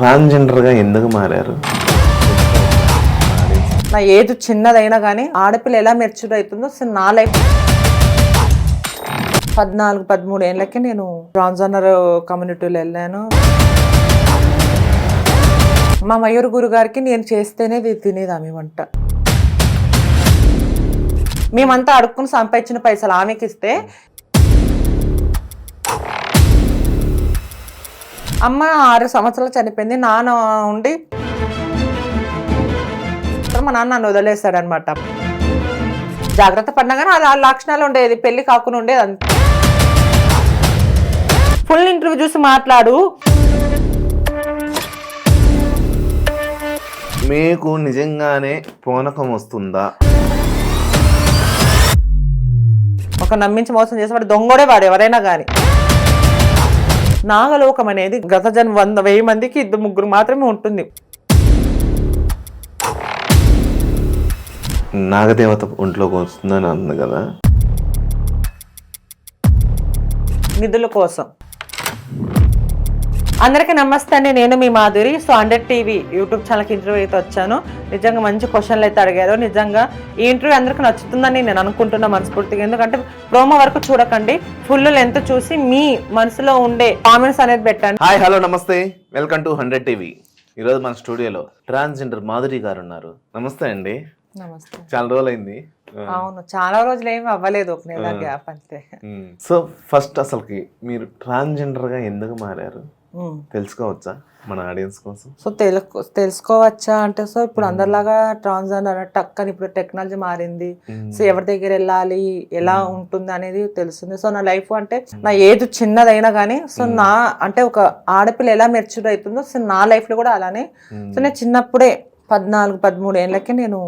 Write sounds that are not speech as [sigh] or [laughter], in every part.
ట్రాన్స్జెండర్గా ఎందుకు మారారు? నా ఏజ్ చిన్నదైనా కానీ ఆడపిల్ల ఎలా మెచ్యూర్ అవుతుందో అసలు నా లైఫ్ పద్నాలుగు పదమూడు ఏళ్ళకి నేను ట్రాన్స్జెండర్ కమ్యూనిటీలో వెళ్ళాను. మా మయూర్ గురు గారికి నేను చేస్తేనే తినేది ఆమె వంట. మేమంతా అడుక్కుని సంపాదించిన పైసలు ఆమెకి అమ్మ ఆరు సంవత్సరాలు చనిపోయింది నాన్న ఉండి మా నాన్న నన్ను వదిలేస్తాడనమాట జాగ్రత్త పడినా కానీ అది ఆ లక్షణాలు ఉండేది పెళ్ళి కాకుండా ఉండేది అంత. ఫుల్ ఇంటర్వ్యూ చూసి మాట్లాడు. మీకు నిజంగానే పూనకం వస్తుందా? ఒక నమ్మించి మోసం చేసేవాడు దొంగోడే వాడు ఎవరైనా కానీ. నాగలోకం అనేది గత జన్మ వంద వెయ్యి మందికి ఇద్దరు ముగ్గురు మాత్రమే ఉంటుంది. నాగదేవత ఒంట్లోకి వస్తుందని అంది కదా. నిధుల కోసం. అందరికీ నమస్తే అండి. నేను మీ Madhuri. So hundred TV YouTube ఛానల్కి ఇంటర్వ్యూ అయితే వచ్చాను. నిజంగా మంచి క్వశ్చన్లు అయితే అడిగారు. నిజంగా ఈ ఇంటర్వ్యూ అందరికీ నచ్చుతుందని నేను అనుకుంటున్నా మనస్ఫూర్తిగా. ఎందుకంటే ప్రోమో వరకు చూడకండి. ఫుల్ లెంత్ చూసి మీ మనసులో ఉండే కామెంట్స్ అనేది పెట్టండి. హాయ్ హలో నమస్తే. Welcome to hundred TV. ఈరోజు మన స్టూడియోలో ట్రాన్స్జెండర్ మాధురి గారు ఉన్నారు. నమస్తే అండి. నమస్తే. చాలా రోజులైంది. అవును చాలా రోజులు ఏమి అవ్వలేదు. ఒక నెల గ్యాప్ అంతే. సో ఫస్ట్ అసలుకి మీరు ట్రాన్స్జెండర్గా ఎందుకు మారారు. తెలుసుకోవచ్చా? మన ఆడియన్స్ కోసం? సో తెలుసు తెలుసుకోవచ్చా? అంటే సో ఇప్పుడు అందరిలాగా ట్రాన్స్జెండర్ టక్ అని ఇప్పుడు టెక్నాలజీ మారింది. సో ఎవరి దగ్గర వెళ్ళాలి? ఎలా ఉంటుంది అనేది తెలుస్తుంది. సో నా లైఫ్ అంటే నా ఏజ్ చిన్నదైనా కానీ సో నా అంటే ఒక ఆడపిల్ల ఎలా మెచ్యూర్ అవుతుందో సో నా లైఫ్లో కూడా అలానే సో నేను చిన్నప్పుడే పద్నాలుగు పదమూడు ఏళ్ళకి నేను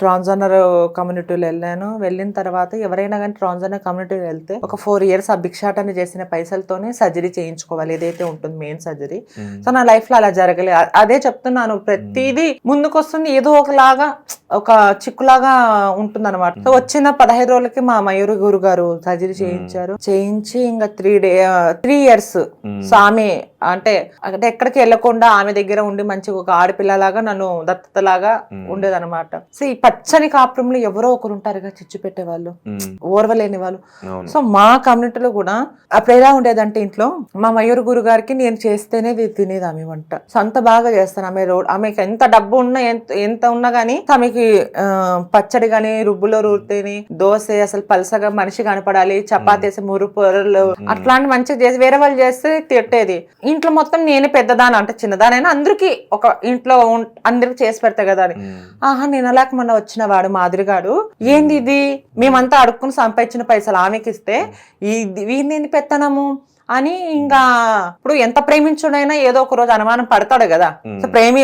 ట్రాన్స్జెండర్ కమ్యూనిటీలో వెళ్ళాను. వెళ్ళిన తర్వాత ఎవరైనా కానీ ట్రాన్స్జెండర్ కమ్యూనిటీలో వెళ్తే ఒక ఫోర్ ఇయర్స్ ఆ భిక్షాటన చేసిన పైసలతోనే సర్జరీ చేయించుకోవాలి. ఏదైతే ఉంటుంది మెయిన్ సర్జరీ. సో నా లైఫ్లో అలా జరగలేదు అదే చెప్తున్నాను. ప్రతిదీ ముందుకొస్తుంది. ఏదో ఒకలాగా ఒక చిక్కులాగా ఉంటుంది అనమాట సో వచ్చిన పదహైదు రోజులకి మా మయూరి గురు గారు సర్జరీ చేయించారు. చేయించి ఇంకా three day three years so ఆమె అంటే అంటే ఎక్కడికి వెళ్ళకుండా ఆమె దగ్గర ఉండి మంచిగా ఒక ఆడపిల్లలాగా నన్ను దత్తతలాగా ఉండేదన్నమాట. సో ఈ పచ్చని కాపురంలో ఎవరో ఒకరు ఉంటారుగా చిచ్చు పెట్టేవాళ్ళు. ఓర్వలేని వాళ్ళు. సో మా కమ్యూనిటీలో కూడా అప్పుడు ఎలా ఉండేదంటే ఇంట్లో మా మయూర్ గురు గారికి నేను చేస్తేనే తినేది ఆమె వంట. సో అంత బాగా చేస్తాను. ఆమె రోడ్ ఆమెకి ఎంత డబ్బు ఉన్నా ఎంత ఎంత ఉన్నా గానీ ఆమెకి ఆ, పచ్చడి గాని రుబ్బులో రూతేని దోశ అసలు పలసగా మనిషి కనపడాలి చపాతీ వేసి మురు పొరలు అట్లాంటి మంచిగా చేసి వేరే వాళ్ళు చేస్తే తిట్టేది. ఇంట్లో మొత్తం నేనే పెద్దదాని అంటే చిన్నదానైనా అందరికి ఒక ఇంట్లో అందరికి చేసి పెడతా కదా అని. ఆహా నేను అలాగ మొన్న వచ్చిన వాడు మాదిరిగాడు. ఏంది ఇది? మేమంతా అడుక్కుని సంపాదించిన పైసలు ఆమెకి ఇస్తే ఈ వీడిని పెత్తనము అని ఇంకా ఇప్పుడు ఎంత ప్రేమించుడైనా ఏదో ఒక రోజు అనుమానం పడతాడు కదా. సో ప్రేమి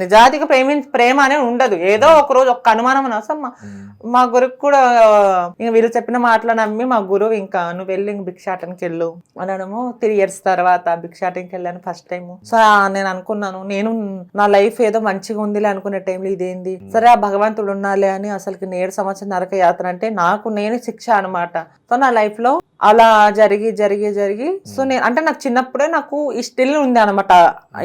నిజాతిగా ప్రేమి ప్రేమ అనేది ఉండదు. ఏదో ఒక రోజు ఒక్క అనుమానం అని వస్తాం మా మా గురుకు కూడా ఇంక వీళ్ళు చెప్పిన మాటలు నమ్మి మా గురువు ఇంకా నువ్వు వెళ్ళి ఇంక భిక్షాటనకి వెళ్ళు అనడము త్రీ ఇయర్స్ తర్వాత భిక్షాటనకి వెళ్ళాను ఫస్ట్ టైం సో నేను అనుకున్నాను నేను నా లైఫ్ ఏదో మంచిగా ఉందిలే అనుకునే టైంలో ఇదేంది? సరే ఆ భగవంతుడు ఉన్నాలే అని అసలుకి నేడు సంవత్సరం నరక యాత్ర అంటే నాకు నేను శిక్ష అనమాట సో నా లైఫ్లో అలా జరిగి జరిగి జరిగి. సో నేను అంటే నాకు చిన్నప్పుడే నాకు ఈ స్టిల్ ఉంది అనమాట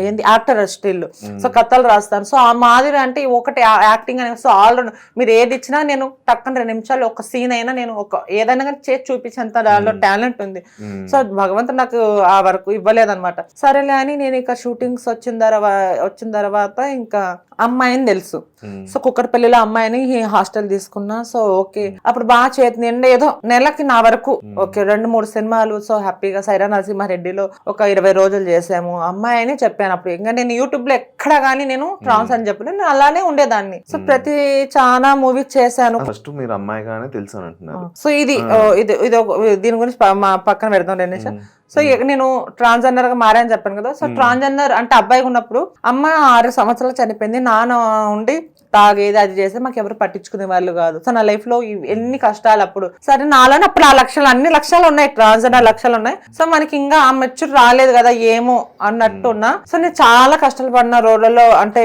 ఏంది? Actor still. సో కథలు రాస్తాను. సో ఆ మాదిరి అంటే ఒకటి యాక్టింగ్ అనేది సో ఆల్రెడీ మీరు ఏది ఇచ్చినా నేను టక్కన రెండు నిమిషాలు ఒక సీన్ అయినా నేను ఒక ఏదైనా కానీ చేసి చూపించేంత దానిలో టాలెంట్ ఉంది. సో భగవంతుడు నాకు ఆ వరకు ఇవ్వలేదన్నమాట. సరేలే అని నేను ఇక షూటింగ్స్ వచ్చిన తర్వాత వచ్చిన తర్వాత ఇంకా అమ్మాయిని తెలుసు. మ్మ్. సో కుక్కడపల్లిలో అమ్మాయిని హాస్టల్ తీసుకున్నా. So okay. అప్పుడు బాగా చేతి నిండా ఏదో నెలకి నా వరకు. ఓకే రెండు మూడు సినిమాలు. సో హ్యాపీగా సైరా నరసింహారెడ్డిలో ఒక ఇరవై రోజులు చేసాము. అమ్మాయిని చెప్పాను అప్పుడు. ఇంకా నేను యూట్యూబ్లో ఎక్కడ కానీ నేను ట్రాన్స్ అని చెప్పలేదు నేను అలానే ఉండేదాన్ని. సో ప్రతి చాలా మూవీస్ చేశాను. ఫస్ట్ మీరు అమ్మాయిగానే తెలుసు అని సో ఇది ఇది ఇది దీని గురించి మా పక్కన పెడతాం రెండు నిమిషాలు సో నేను ట్రాన్స్జెండర్గా మారని చెప్పాను కదా. సో ట్రాన్స్జెండర్ అంటే అబ్బాయిగా ఉన్నప్పుడు అమ్మ ఆరు సంవత్సరాలు చనిపోయింది. నాన్న ఉండి తాగేది అది చేస్తే మాకు ఎవరు పట్టించుకునే వాళ్ళు కాదు. సో నా లైఫ్లో ఎన్ని కష్టాలు అప్పుడు. సరే నాలోనే అప్పుడు ఆ లక్షలు అన్ని లక్షలు ఉన్నాయి. ట్రాన్స్జెండర్ లక్షలు ఉన్నాయి. సో మనకి ఇంకా ఆ మెచ్యూర్ రాలేదు కదా ఏమో అన్నట్టు ఉన్నా సో నేను చాలా కష్టాలు పడిన రోడ్లలో అంటే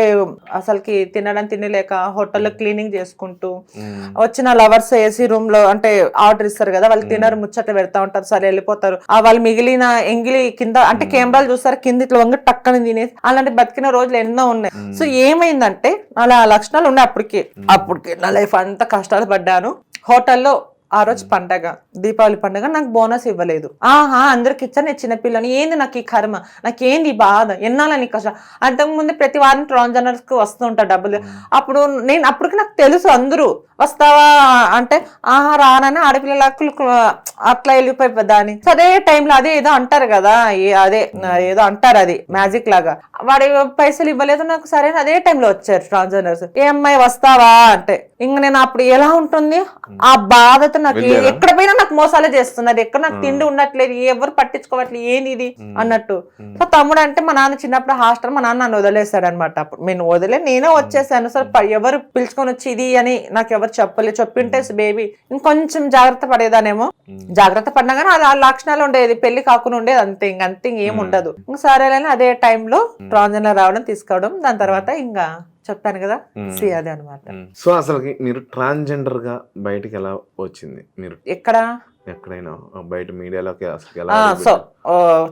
అసలుకి తినడం తినలేక హోటల్లో క్లీనింగ్ చేసుకుంటూ మ్మ్. వచ్చిన లవర్స్ ఏసీ రూమ్లో అంటే ఆర్డర్ ఇస్తారు కదా వాళ్ళు తినరు ముచ్చట పెడతా ఉంటారు సరే వెళ్ళిపోతారు. ఆ వాళ్ళు మిగిలిన ఎంగిలి కింద అంటే కెమెరాలు చూస్తారు కింద ఇట్లా వంగి టక్కని తినేసి అలాంటి బతికిన రోజులు ఎన్నో ఉన్నాయి. సో ఏమైందంటే అలా లక్షణాలు ఉన్నాయి అప్పటికి. అప్పటికి నా లైఫ్ అంతా కష్టాలు పడ్డాను. హోటల్లో ఆ రోజు పండగ దీపావళి పండగ నాకు బోనస్ ఇవ్వలేదు. ఆహా అందరికి ఇచ్చాను నేను చిన్నపిల్లని ఏంది నాకు ఈ కర్మ? నాకేంది ఈ బాధ? ఎన్నాలని కష్టం? అంతకుముందు ప్రతి వారం ట్రాన్స్జెండర్స్కి వస్తూ ఉంటారు డబ్బులు. అప్పుడు నేను అప్పటికి నాకు తెలుసు అందరూ. వస్తావా? అంటే ఆహా రానని ఆడపిల్లలకు అట్లా వెళ్ళిపోయి దాని సరే టైంలో అదే ఏదో అంటారు కదా అదే ఏదో అంటారు అది మ్యాజిక్ లాగా. వాడి పైసలు ఇవ్వలేదు నాకు సరే అని అదే టైంలో వచ్చారు ట్రాన్స్జెండర్స్. ఏ అమ్మాయి వస్తావా? అంటే ఇంక నేను అప్పుడు ఎలా ఉంటుంది? ఆ బాధతో నాకు ఏ-? ఎక్కడ పోయినా నాకు మోసాలే చేస్తున్నారు ఎక్కడ నాకు తిండి ఉండట్లేదు. ఎవరు పట్టించుకోవట్లేదు. ఏంది ఇది అన్నట్టు. సో తమ్ముడు అంటే మా నాన్న చిన్నప్పుడు హాస్టల్ మా నాన్న నన్ను వదిలేశాడు అనమాట అప్పుడు నేను వదిలే నేనే వచ్చేసాను. సార్ ఎవరు పిలుచుకొని వచ్చి ఇది అని నాకు ఎవరు చెప్పలేదు చెప్పింటే బేబీ ఇంకొంచెం జాగ్రత్త పడేదానేమో. జాగ్రత్త పడినా కానీ అలా లక్షణాలు ఉండేది. పెళ్ళి కాకుండా ఉండేది. అంతే ఇంక అంతే ఇంకేం ఉండదు. ఇంక సరేలేని అదే టైంలో ట్రాన్స్జెండర్ రావడం తీసుకోవడం దాని తర్వాత ఇంకా చెప్పాను కదా సి అదే అనమాట. సో అసలు మీరు ట్రాన్స్జెండర్గా బయటికి ఎలా వచ్చింది? మీరు ఎక్కడ? ఎక్కడైనా బయట మీడియాలోకి అసలు ఎలా సో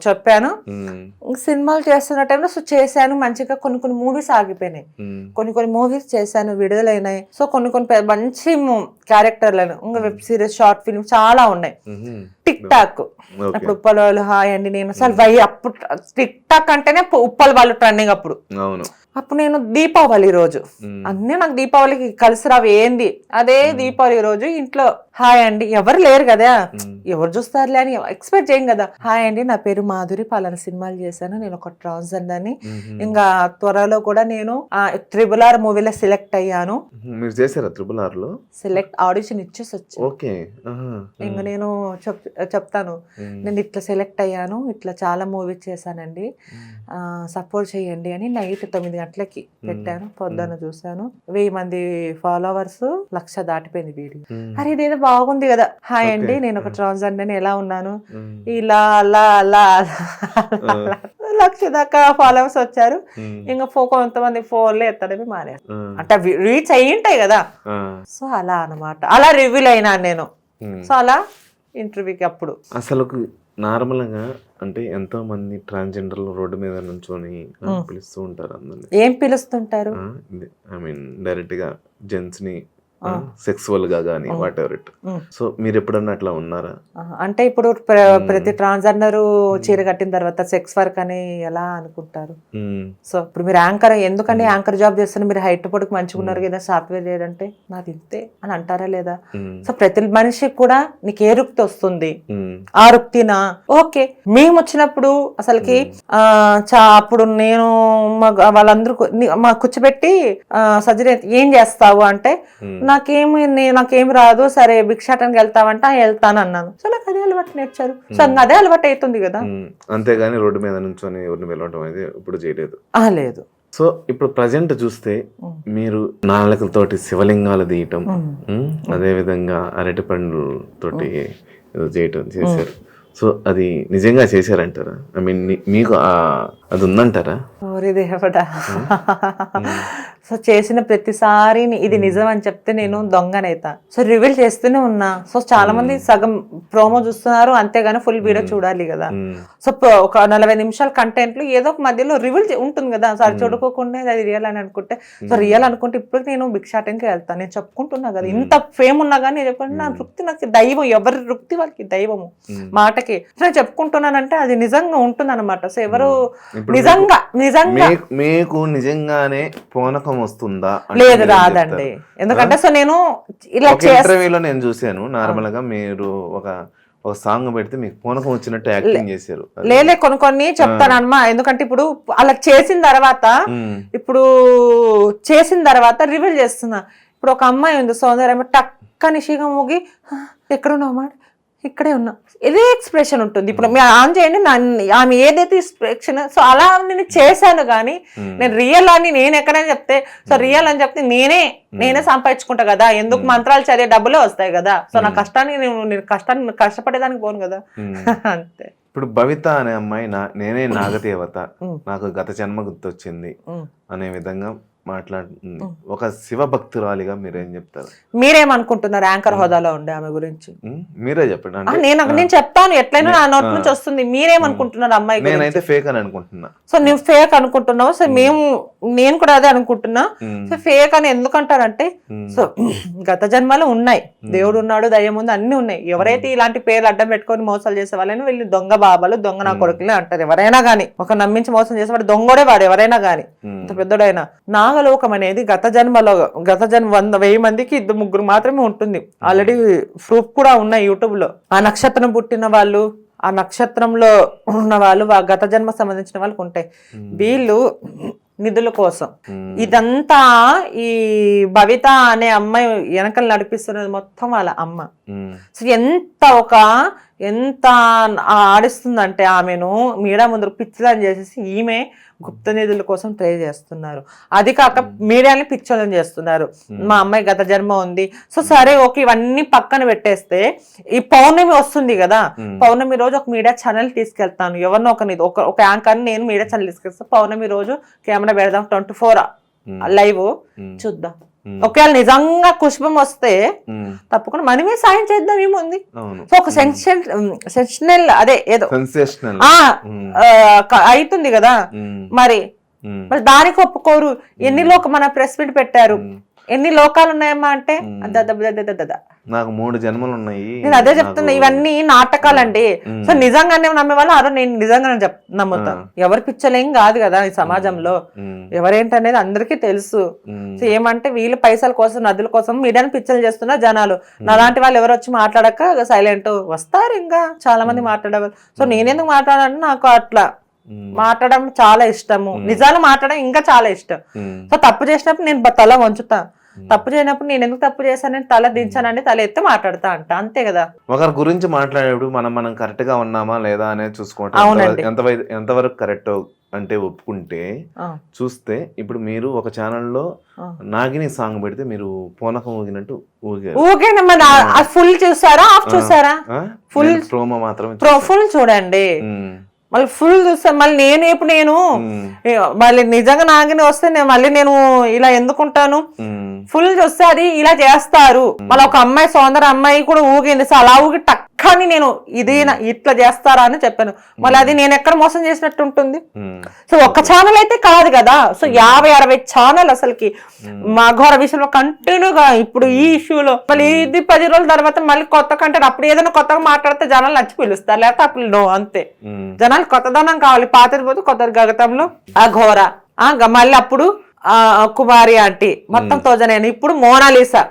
చెప్పాను. సినిమాలు చేస్తున్న టైంలో సో చేశాను మంచిగా కొన్ని కొన్ని మూవీస్ ఆగిపోయినాయి. కొన్ని కొన్ని మూవీస్ చేశాను విడుదలైనాయి. సో కొన్ని కొన్ని మంచి క్యారెక్టర్లను ఇంకా వెబ్ సిరీస్ షార్ట్ ఫిల్మ్ చాలా ఉన్నాయి. టిక్ టాక్ అప్పుడు ఉప్పల వాళ్ళు హాయ్ అండి నేను అసలు వై అప్పుడు టిక్ టాక్ అంటేనే ఉప్పల వాళ్ళు ట్రెండింగ్ అప్పుడు. అవును. అప్పుడు నేను దీపావళి రోజు. అన్నీ నాకు దీపావళికి కలిసి రావు ఏంది? అదే దీపావళి రోజు ఇంట్లో హాయ్ అండి ఎవరు లేరు కదా. ఎవరు చూస్తారులే అని ఎక్స్పెక్ట్ చేయం కదా? హాయ్ అండి నా పేరు మాధురి. పలానా సినిమాలు చేశాను. నేను ఒక ట్రాన్స్జెండర్ అని. ఇంకా త్వరలో కూడా నేను త్రిబుల్ ఆర్ మూవీలో సెలెక్ట్ అయ్యాను. మీరు చేశారా ఆర్లో సెలెక్ట్ ఆడిషన్ ఇచ్చేసి వచ్చాను ఓకే. ఇంకా నేను చెప్ చెప్తాను. నేను ఇట్లా సెలెక్ట్ అయ్యాను. ఇట్లా చాలా మూవీస్ చేశానండి. సపోర్ట్ చేయండి అని నైట్ తొమ్మిది గంటలకి పెట్టాను. పొద్దున్న చూశాను. వెయ్యి మంది ఫాలోవర్స్ లక్ష దాటిపోయింది వీడియో. అరే ఇదేదో బాగుంది కదా. హాయ్. అండి. నేను ఒక ట్రాన్స్జెండర్ ఎలా ఉన్నాను. ఇలా అలా అలా. లక్ష దాకా ఫాలోవర్స్ వచ్చారు. ఇంకా ఫో కొంతమంది ఫోన్లు ఎత్తడమే మానేరు. అంటే రీచ్ అయ్యి ఉంటాయి కదా. సో అలా అన్నమాట అలా రివ్యూల్ అయినా నేను. సో అలా ఇంటర్వ్యూకి అప్పుడు అసలు నార్మల్గా అంటే ఎంతో మంది ట్రాన్స్జెండర్లు రోడ్డు మీద నుంచొని పిలుస్తూ ఉంటారు అందరిని ఏం పిలుస్తుంటారు ఐ మీన్ డైరెక్ట్గా జెంట్స్ని సెక్సువల్గా గానీ వాట్ ఎవర్ ఇట్. సో మీరు ఎప్పుడన్నా అట్లా ఉన్నారా? అంటే ఇప్పుడు ప్ర- ప్రతి ట్రాన్స్జెండర్ చీర కట్టిన తర్వాత సెక్స్ వర్క్ అని ఎలా అనుకుంటారు. సో ఇప్పుడు మీరు యాంకర్ ఎందుకంటే యాంకర్ జాబ్ చేస్తున్న మీరు హైట్ పొడుకు మంచిగా ఉన్నారు కదా సాఫ్ట్వేర్ లేదంటే నాది ఇంతే అని అంటారా లేదా. సో ప్రతి మనిషికి కూడా నీకు ఏ రుక్తి వస్తుంది. ఆ రుక్తినా ఓకే. మేము వచ్చినప్పుడు అసలుకి ఆ చా అప్పుడు నేను మా వాళ్ళందరూ ని- మా కూర్చోబెట్టి సర్జరీ ఏం చేస్తావు అంటే మ్మ్. నాకేమి నే- నాకేమి రాదు సరే భిక్షాటనకి వెళ్తావంటే "ఆ, వెళ్తాను అన్నాను. సో నాకు అదే అలవాటు నేర్చారు. సో అదే అలవాటు అవుతుంది కదా. అంతేగాని రోడ్డు మీద నుంచొని ఎవరిని వెళ్ళడం అనేది ఇప్పుడు చేయలేదు. ఆ లేదు. సో ఇప్పుడు ప్రజెంట్ చూస్తే. మీరు నాలుకలతోటి శివలింగాలు తీయటం మ్మ్. మ్మ్. అదే విధంగా అరటి పండ్లతోటి ఏదో చేయటం చేశారు. సో అది నిజంగా చేశారంటారా? ఐ మీన్ మీకు అది ఉందంటారా? ఓరి దేవుడా. [laughs] సో చేసిన ప్రతిసారి ఇది నిజం అని చెప్తే నేను దొంగనైతా. సో రివీల్ చేస్తూనే ఉన్నా. సో చాలా మంది సగం ప్రోమో చూస్తున్నారు అంతేగాని ఫుల్ వీడియో చూడాలి కదా. సో ఒక నలభై నిమిషాల కంటెంట్లో ఏదో ఒక మధ్యలో రివీల్ ఉంటుంది కదా. సరే చూడుకోకుండా అది రియల్ అని అనుకుంటే సో రియల్ అనుకుంటే ఇప్పుడు నేను భిక్షాటంకి వెళ్తాను నేను చెప్పుకుంటున్నా కదా. ఇంత ఫేమ్ ఉన్నా కానీ నేను చెప్పుకుంటే నా వృత్తి నాకు దైవం ఎవరి వృత్తి వాళ్ళకి దైవము. మాటకి. నేను చెప్పుకుంటున్నానంటే అది నిజంగా ఉంటుంది అనమాట సో ఎవరు నిజంగా నిజంగా. మీకు నిజంగానే పూనకం వస్తుందా అంటే లేదు రాదండి? ఎందుకంటే సో నేను ఇలా ఇంటర్వ్యూలో నేను చూశాను. నార్మల్గా మీరు ఒక ఒక సాంగ్ పెడితే మీకు పూనకం వచ్చినట్టు యాక్టింగ్ చేశారు. లేలే కొన్ని కొన్ని చెప్తాను అన్నమా ఎందుకంటే ఇప్పుడు అలా చేసిన తర్వాత. ఇప్పుడు చేసిన తర్వాత రివీల్ చేస్తున్నా. ఇప్పుడు ఒక అమ్మాయి ఉంది సౌందర్యం టక్క నిషిగా మూగి "హ, ఎక్కడున్నావు మాట ఇక్కడే ఉన్నా. ఇదే ఎక్స్ప్రెషన్ ఉంటుంది. ఇప్పుడు మీరు ఆన్ చేయండి ఆమె ఏదైతే ఎక్స్ప్రెషన్ సో అలా నేను చేశాను కానీ నేను రియల్ అని నేను ఎక్కడైనా చెప్తే సో రియల్ అని చెప్తే నేనే నేనే సంపాదించుకుంటా కదా ఎందుకు మంత్రాలు చదివే డబ్బులే వస్తాయి కదా. సో నా కష్టానికి నేను నేను కష్టాన్ని కష్టపడేదానికి పోను కదా. [laughs] అంతే. ఇప్పుడు భవిత అనే అమ్మాయి నా నేనే నాగదేవత. నాకు గత జన్మ గుర్తొచ్చింది. అనే విధంగా మాట్లాడుతుంది ఒక శివ భక్తురాలిగా మీరేం చెప్తారు? మీరేమనుకుంటున్నారు యాంకర్ హోదాలో ఉండే ఆమె గురించి? మీరే చెప్పండి. నేను నేను చెప్తాను ఎట్లయినా నా నోటి నుంచి వస్తుంది. మీరేమనుకుంటున్నారు అమ్మాయి నేనైతే ఫేక్ అని అనుకుంటున్నా. సో నువ్వు ఫేక్ అనుకుంటున్నావు. సో మేము నేను కూడా అదే అనుకుంటున్నా. సో ఫేక్ అని ఎందుకు అంటారంటే ఉమ్, సో గత జన్మలు ఉన్నాయి. దేవుడు ఉన్నాడు దయ్యం ఉంది అన్ని ఉన్నాయి. ఎవరైతే ఇలాంటి పేర్లు అడ్డం పెట్టుకొని మోసాలు చేసే వాళ్ళని వీళ్ళు దొంగ బాబాలు దొంగ నా కొడుకులే అంటారు. ఎవరైనా గానీ ఒక నమ్మించి మోసం చేసేవాడు దొంగోడే వాడు ఎవరైనా గానీ. పెద్దోడైనా. నాగలోకం అనేది గత జన్మలో గత జన్మ వంద వెయ్యి మందికి ఇద్దరు ముగ్గురు మాత్రమే ఉంటుంది. ఆల్రెడీ ప్రూఫ్ కూడా ఉన్నాయి యూట్యూబ్లో ఆ నక్షత్రం పుట్టిన వాళ్ళు ఆ నక్షత్రంలో ఉన్న వాళ్ళు గత జన్మ సంబంధించిన వాళ్ళకి ఉంటాయి. వీళ్ళు నిధుల కోసం. ఇదంతా ఈ భవిత అనే అమ్మాయి వెనకలు నడిపిస్తున్నది మొత్తం వాళ్ళ అమ్మ. సో ఎంత ఒక ఎంత ఆడిస్తుందంటే ఆమెను మీడియా ముందు పిచ్చిలని చేసేసి ఈమె గుప్త నిధుల కోసం ట్రై చేస్తున్నారు. అది కాక మీడియాని పిచ్చోళ్ళని చేస్తున్నారు. మా అమ్మాయి గత జన్మ ఉంది. సో సరే ఓకే ఇవన్నీ పక్కన పెట్టేస్తే ఈ పౌర్ణమి వస్తుంది కదా. పౌర్ణమి రోజు ఒక మీడియా ఛానల్ తీసుకెళ్తాను. ఎవరినో ఒక ఒక ఒక యాంకర్ నేను మీడియా ఛానల్ తీసుకెళ్తాను పౌర్ణమి రోజు కెమెరా పెడదాం. ట్వంటీ ఫోర్ లైవ్ చూద్దాం. ఒకవేళ నిజంగా పుష్పం వస్తే తప్పకుండా మనమే సాయం చేద్దాం ఏముంది? సో ఒక సెన్షన్ సెన్షనల్ అదే ఏదో. అవుతుంది కదా. మరి మరి దానికి ఒప్పుకోరు. ఎన్ని లోక మన ప్రెస్ మీట్ పెట్టారు? ఎన్ని లోకాలు ఉన్నాయమ్మా అంటే అద, అద, అద, అద, అద, అద. నాకు మూడు జన్మలు ఉన్నాయి నేను అదే చెప్తున్నా ఇవన్నీ నాటకాలండి. సో నిజంగానే నమ్మే వాళ్ళు అరే నేను నిజంగానే చెప్ నమ్ముతా. ఎవరు పిచ్చలేం కాదు కదా ఈ సమాజంలో. ఎవరేంటనేది అందరికీ తెలుసు. సో ఏమంటే వీళ్ళు పైసల కోసం నదుల కోసం మీడియాని పిచ్చలు చేస్తున్న జనాలు. నాలాంటి వాళ్ళు ఎవరు వచ్చి మాట్లాడక సైలెంట్ వస్తారు ఇంకా చాలా మంది మాట్లాడేవారు సో నేనెందుకు మాట్లాడాలంటే నాకు అట్లా మాట్లాడడం చాలా ఇష్టము. నిజాలు మాట్లాడడం ఇంకా చాలా ఇష్టం. సో తప్పు చేసినప్పుడు నేను తల వంచుతా. తప్పు చేయనప్పుడు నేను ఎందుకు తప్పు చేశానని తల దించానంటే తల ఎత్తి మాట్లాడతా అంట. అంతే కదా. ఒకరి గురించి మాట్లాడేటప్పుడు మనం మనం కరెక్ట్గా ఉన్నామా లేదా అనేది చూసుకోవటం. ఎంత ఎంతవరకు కరెక్ట్ అంటే ఒప్పుకుంటే చూస్తే ఇప్పుడు మీరు ఒక ఛానల్లో. నాగిని సాంగ్ పెడితే మీరు పూనకం ఊగినట్టు ఊగారు. ఫుల్ చూసారా? ఆఫ్ చూసారా? Full- ప్రోమో మాత్రమే ఫుల్ చూడండి. మళ్ళీ ఫుల్ చూస్తా మళ్ళీ నేను ఇప్పుడు నేను మళ్ళీ నిజంగా నాగిని వస్తే నేను మళ్ళీ నేను ఇలా ఎందుకుంటాను? ఫుల్ చూస్తే అది ఇలా చేస్తారు. మళ్ళీ ఒక అమ్మాయి సౌందర్య అమ్మాయి కూడా ఊగింది. అలా ఊగి టక్కని నేను ఇది ఇట్లా చేస్తారా అని చెప్పాను. మళ్ళీ అది నేను ఎక్కడ మోసం చేసినట్టు ఉంటుంది? ఉమ్, సో ఒక్క ఛానల్ అయితే కాదు కదా. సో యాభై అరవై ఛానల్ అసలుకి. మా ఘోర విషయంలో కంటిన్యూగా ఇప్పుడు ఈ ఇష్యూలో మళ్ళీ ఇది పది రోజుల తర్వాత మళ్ళీ కొత్త కంటే అప్పుడు ఏదైనా కొత్తగా మాట్లాడితే జనాలు నచ్చి పిలుస్తారు. లేకపోతే అప్పుడు నో అంతే. జనాలు కొత్తదనం కావాలి. పాతది పోతే కొత్త గగతంలో. ఆ ఘోర. మళ్ళీ అప్పుడు కుమారి ఆంటీ. మొత్తం తోజనేను. ఇప్పుడు మోనాలిసా.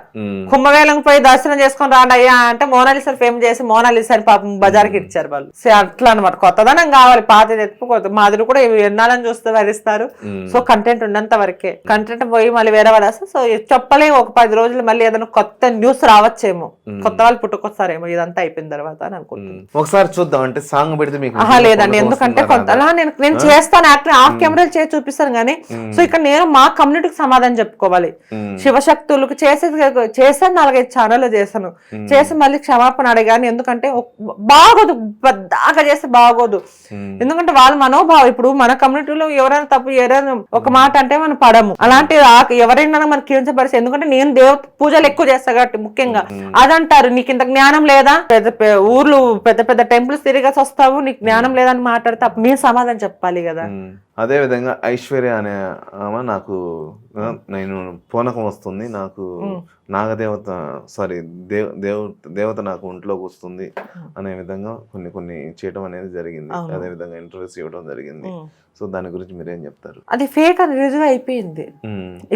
కుంభమేళం పోయి దర్శనం చేసుకొని రాండి అయ్యా అంటే మోనాలిసా ఫేమ్ చేసి మోనాలిసా అని పాపం బజార్కి ఇచ్చారు వాళ్ళు. అట్లా అనమాట కొత్తదనం కావాలి. పాతది ఎత్తుకోవద్దు మాదిరి కూడా ఇవి ఎన్నాలని చూస్తే వరిస్తారు. సో కంటెంట్ ఉన్నంత వరకే. కంటెంట్ పోయి మళ్ళీ వేరే పడేస్తే సో చెప్పలేము. ఒక పది రోజులు మళ్ళీ ఏదైనా కొత్త న్యూస్ రావచ్చేమో. కొత్త వాళ్ళు పుట్టుకొస్తారేమో. ఇదంతా అయిపోయిన తర్వాత అని అనుకుంటున్నాను. ఒకసారి చూద్దాం. అంటే సాంగ్ పెడితే లేదండి. ఎందుకంటే కొంత నేను నేను చేస్తాను. యాక్టర్ ఆఫ్ కెమెరాలు చేసి చూపిస్తాను కానీ సో ఇక్కడ నేను మా కమ్యూనిటీకి సమాధానం చెప్పుకోవాలి. శివశక్తులకు చేసేది చేశాను నాలుగైదు ఛానల్ చేశాను చేసి మళ్ళీ క్షమాపణ అడిగాను ఎందుకంటే బాగోదు దాకా చేస్తే బాగోదు. ఎందుకంటే వాళ్ళ మనోభావం ఇప్పుడు మన కమ్యూనిటీలో ఎవరైనా తప్పు ఎవరైనా ఒక మాట అంటే మనం పడము. అలాంటి ఎవరైనా మనకి కించపరిచి ఎందుకంటే నేను దేవ పూజలు ఎక్కువ చేస్తా కాబట్టి ముఖ్యంగా. అదంటారు నీకు ఇంత జ్ఞానం లేదా? పెద్ద ఊర్లు పెద్ద పెద్ద టెంపుల్స్ తిరిగేసి వస్తావు నీకు జ్ఞానం లేదని మాట్లాడితే అప్పుడు నేను సమాధానం చెప్పాలి కదా. ఉమ్. అదే విధంగా ఐశ్వర్య అనే ఆమె నాకు నేను పూనకం వస్తుంది నాకు నాగదేవత సారీ దేవ దేవ దేవత నాకు ఒంట్లోకి వస్తుంది అనే విధంగా కొన్ని కొన్ని చేయడం అనేది జరిగింది. అదే విధంగా ఇంటర్వ్యూస్ ఇవ్వడం జరిగింది. సో దాని గురించి మీరేం చెప్తారు? అది ఫేక్ అని రుజువు అయిపోయింది.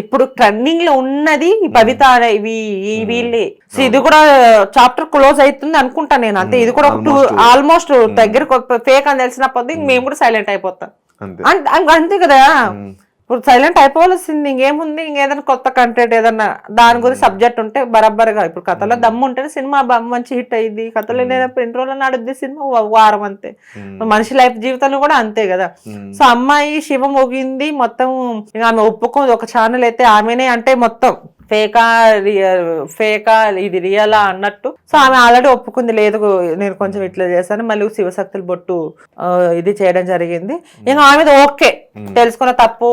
ఇప్పుడు ట్రెండింగ్లో ఉన్నది అనే ఇవి వీళ్ళే. సో ఇది కూడా చాప్టర్ క్లోజ్ అవుతుంది అనుకుంటా నేను. అంతే ఇది కూడా. ఆల్మోస్ట్ దగ్గర ఫేక్ అని తెలిసినప్పుడు మేము కూడా సైలెంట్ అయిపోతాం. అంతే. కదా? ఇప్పుడు సైలెంట్ అయిపోవాల్సింది ఇంకేముంది? ఇంకేదైనా కొత్త కంటెంట్ ఏదన్నా దాని గురించి సబ్జెక్ట్ ఉంటే బరాబర్గా. ఇప్పుడు కథలో దమ్ము ఉంటే సినిమా మంచి హిట్ అయ్యింది కథలో లేనప్పుడు ఎన్ని రోజులు నడుద్ది సినిమా వారం అంతే. మనిషి లైఫ్ జీవితంలో కూడా అంతే కదా? సో అమ్మాయి శివ మోగింది మొత్తం ఇక ఆమె ఒప్పుకుంది. ఒక ఛానల్ అయితే ఆమెనే అంటే మొత్తం. ఫేకా ఫేకా ఇది రియలా అన్నట్టు. సో ఆమె ఆల్రెడీ ఒప్పుకుంది లేదు నేను కొంచెం ఇట్లా చేశాను మళ్ళీ శివశక్తులు బొట్టు ఇది చేయడం జరిగింది. ఇంకా ఆమె ఓకే. తెలుసుకున్న తప్పు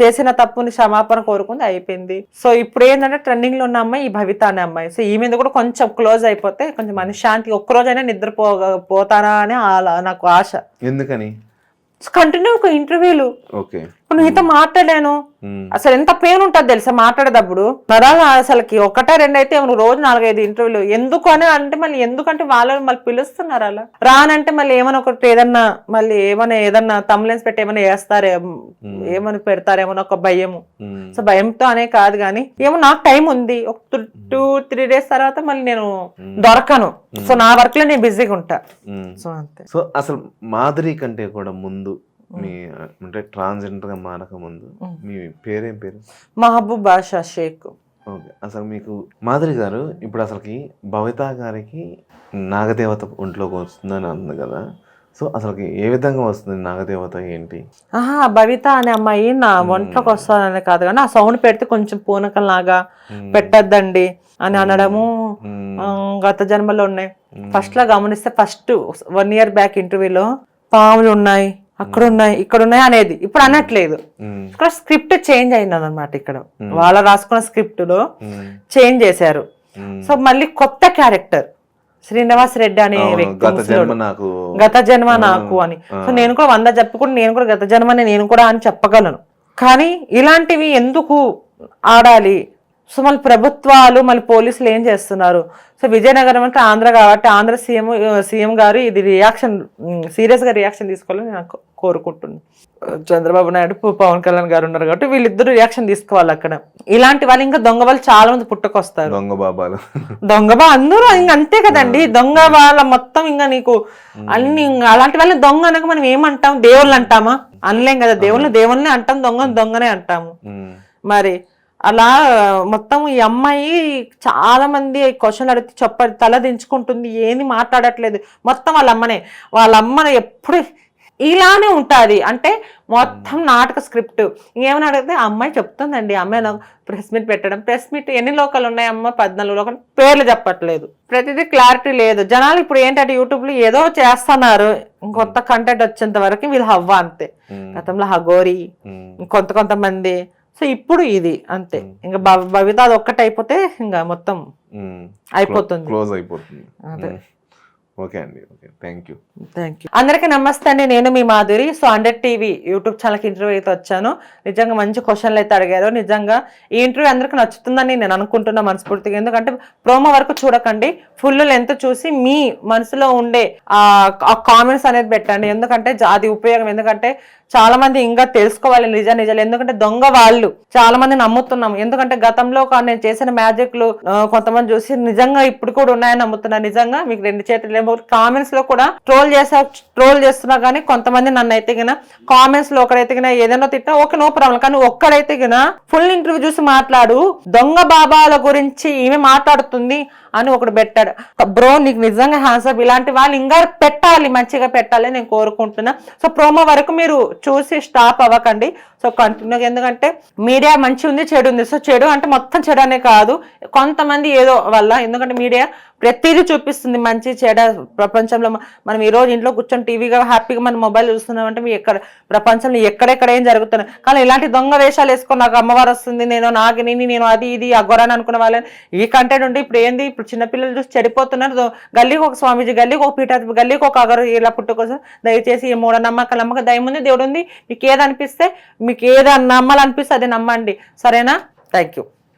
చేసిన తప్పుని క్షమాపణ కోరుకుంది అయిపోయింది. సో ఇప్పుడు ఏంటంటే ట్రెండింగ్లో ఉన్న అమ్మాయి ఈ భవిత అనే అమ్మాయి. సో ఈ మీద కూడా కొంచెం క్లోజ్ అయిపోతే కొంచెం మనశ్శాంతి ఒక్కరోజైనా నిద్రపో పోతానా అని నాకు ఆశ. ఎందుకని? కంటిన్యూ ఒక ఇంటర్వ్యూలు. ఓకే. ఇప్పుడు నీతో మాట్లాడాను. ఉమ్, అసలు ఎంత పెయిన్ ఉంటుంది తెలుసా మాట్లాడేటప్పుడు? నరాలు అసలుకి ఒకటే రెండు అయితే నువ్వు రోజు నాలుగైదు ఇంటర్వ్యూలు ఎందుకు అని అంటే మళ్ళీ ఎందుకంటే వాళ్ళని మళ్ళీ పిలుస్తున్నారు అలా. రానంటే మళ్ళీ ఏమైనా ఒకటి ఏదన్నా మళ్ళీ ఏమైనా ఏదన్నా తమ్లెన్స్ పెట్టి ఏమైనా వేస్తారేమో ఏమని పెడతారేమో ఒక భయము సో భయంతో అనే కాదు కానీ ఏమో నాకు టైం ఉంది. ఒక టూ త్రీ డేస్ తర్వాత మళ్ళీ నేను దొరకను. సో నా వర్క్లో నేను బిజీగా ఉంటా. సో అంతే. సో అసలు మాధురి కంటే కూడా ముందు మీ అంటే ట్రాన్స్జెండర్గా మారక ముందు మీ పేరేం పేరు? మహబూబ్ బాషా షేక్. ఓకే. అసలు మీకు మాధురి గారు ఇప్పుడు అసలుకి భవిత గారికి నాగదేవత ఒంట్లోకి వస్తుందని అంది కదా. సో అసలుకి ఏ విధంగా వస్తుంది నాగదేవత ఏంటి? ఆహా భవిత అనే అమ్మాయి నా ఒంట్లోకి వస్తానని కాదు కానీ ఆ సౌండ్ పెడితే కొంచెం పూనకం లాగా మ్మ్. పెట్టద్దండి అని అనడము గత జన్మలో ఉన్నాయి. ఫస్ట్ లా గమనిస్తే ఫస్ట్ వన్ ఇయర్ బ్యాక్ ఇంటర్వ్యూలో పాములు ఉన్నాయి. అక్కడ ఉన్నాయి ఇక్కడ ఉన్నాయి అనేది ఇప్పుడు అనట్లేదు. ఇక్కడ స్క్రిప్ట్ చేంజ్ అయింది అనమాట ఇక్కడ వాళ్ళ రాసుకున్న స్క్రిప్ట్లో. చేంజ్ చేశారు. సో మళ్ళీ కొత్త క్యారెక్టర్ శ్రీనివాస్ రెడ్డి అనే వ్యక్తి గత జన్మ. నాకు. జన్మ అని. సో నేను కూడా వంద చెప్పుకుని నేను కూడా గత జన్మని నేను కూడా అని చెప్పగలను. కానీ ఇలాంటివి ఎందుకు ఆడాలి? సో మళ్ళీ ప్రభుత్వాలు మళ్ళీ పోలీసులు ఏం చేస్తున్నారు? సో విజయనగరం అంటే ఆంధ్ర కాబట్టి ఆంధ్ర సీఎం సీఎం గారు ఇది రియాక్షన్ సీరియస్గా రియాక్షన్ తీసుకోవాలని నేను కో- కోరుకుంటున్నాను చంద్రబాబు నాయుడు పవన్ కళ్యాణ్ గారు ఉన్నారు కాబట్టి వీళ్ళిద్దరు రియాక్షన్ తీసుకోవాలి అక్కడ. ఇలాంటి వాళ్ళు ఇంకా దొంగ వాళ్ళు చాలా మంది పుట్టుకొస్తారు. దొంగ బాబాలు. దొంగ బా అందరూ ఇంక అంతే కదండి. దొంగ వాళ్ళ మొత్తం ఇంకా నీకు అన్ని ఇంకా అలాంటి వాళ్ళని దొంగ అనక మనం ఏమంటాం? దేవుళ్ళు అంటామా? అనలేం కదా. దేవుళ్ళని దేవుళ్ళని అంటాం. దొంగ దొంగనే అంటాము. మరి అలా మొత్తం ఈ అమ్మాయి చాలా మంది క్వశ్చన్ అడిగితే చెప్ప తల దించుకుంటుంది ఏంది మాట్లాడట్లేదు. మొత్తం వాళ్ళ అమ్మనే. వాళ్ళ అమ్మని ఎప్పుడు ఇలానే ఉంటుంది. అంటే మొత్తం నాటక స్క్రిప్ట్. ఇంకేమైనా అడిగితే అమ్మాయి చెప్తుందండి అమ్మాయి నాకు ప్రెస్ మీట్ పెట్టడం. ప్రెస్ మీట్ ఎన్ని లోకల్ ఉన్నాయి అమ్మ? పద్నాలుగు లోకల్. పేర్లు చెప్పట్లేదు. ప్రతిదీ క్లారిటీ లేదు. జనాలు ఇప్పుడు ఏంటంటే యూట్యూబ్లో ఏదో చేస్తున్నారు. ఇంకొత్త కంటెంట్ వచ్చేంత వరకు వీళ్ళు హవ్వ అంతే. గతంలో హగోరి. కొంత కొంతమంది. సో ఇప్పుడు ఇది అంతే. ఇంకా భవ- భవిత అది ఒక్కటి అయిపోతే ఇంకా మొత్తం. అయిపోతుంది. క్లోజ్ అయిపోతుంది. అదే. ఓకే అండి okay. Thank you thank you అందరికీ నమస్తే అండి. నేను మీ Madhuri. So hundred TV YouTube ఛానల్కి ఇంటర్వ్యూ అయితే వచ్చాను. నిజంగా మంచి క్వశ్చన్లు అయితే అడిగారు. నిజంగా ఈ ఇంటర్వ్యూ అందరికీ నచ్చుతుందని నేను అనుకుంటున్నా మనస్ఫూర్తిగా. ఎందుకంటే ప్రోమో వరకు చూడకండి. ఫుల్ లెంత్ చూసి మీ మనసులో ఉండే ఆ కామెంట్స్ అనేది పెట్టండి. ఎందుకంటే అది ఉపయోగం. ఎందుకంటే చాలా మంది ఇంకా తెలుసుకోవాలి. నిజ నిజాలు. ఎందుకంటే దొంగ వాళ్ళు. చాలా మంది నమ్ముతున్నాం. ఎందుకంటే గతంలో నేను చేసిన మ్యాజిక్లు కొంతమంది చూసి నిజంగా ఇప్పుడు కూడా ఉన్నాయని నమ్ముతున్నా నిజంగా మీకు రెండు చేతులు కామెంట్స్లో కూడా ట్రోల్ చేసా ట్రోల్ చేస్తున్నా కానీ కొంతమంది నన్ను అయితే గిన కామెంట్స్లో ఒకడైతే గిన ఏదైనా తిట్టా ఓకే నో ప్రాబ్లం కానీ ఒక్కడైతే గిన ఫుల్ ఇంటర్వ్యూ చూసి మాట్లాడు. దొంగ బాబాల గురించి ఈమె మాట్లాడుతుంది. అని ఒకడు పెట్టాడు. బ్రో నీకు నిజంగా హ్యాన్సప్ ఇలాంటి వాళ్ళు ఇంకా పెట్టాలి మంచిగా పెట్టాలి నేను కోరుకుంటున్నా. సో ప్రోమో వరకు మీరు చూసి స్టాప్ అవ్వకండి. సో కంటిన్యూగా ఎందుకంటే మీడియా మంచి ఉంది చెడు ఉంది. సో చెడు అంటే మొత్తం చెడు అనే కాదు. కొంతమంది ఏదో వల్ల ఎందుకంటే మీడియా ప్రతిదీ చూపిస్తుంది మంచి చెడ ప్రపంచంలో. మనం ఈ రోజు ఇంట్లో కూర్చొని టీవీగా హ్యాపీగా మనం మొబైల్ చూస్తున్నామంటే మీ ఎక్కడ ప్రపంచంలో ఎక్కడెక్కడ ఏం జరుగుతున్నాయి కానీ ఇలాంటి దొంగ వేషాలు వేసుకొని నాకు అమ్మవారు వస్తుంది నేను నాగిని నేను అది ఇది అగ్గొరాని అనుకున్న వాళ్ళని ఈ కంటెంట్ ఉంటే ఇప్పుడు ఏంది? ఇప్పుడు చిన్నపిల్లలు చూసి చెడిపోతున్నారు. గల్లీకి ఒక స్వామీజీ గల్లీకి ఒక పీఠ గల్లీకి ఒక అగరు ఇలా పుట్టుకోసం దయచేసి ఈ మూఢనమ్మకాలు నమ్మక దయముంది దేవుడు ఉంది మీకు ఏది అనిపిస్తే మీకు ఏది నమ్మాలనిపిస్తే అది నమ్మండి. సరేనా? Thank you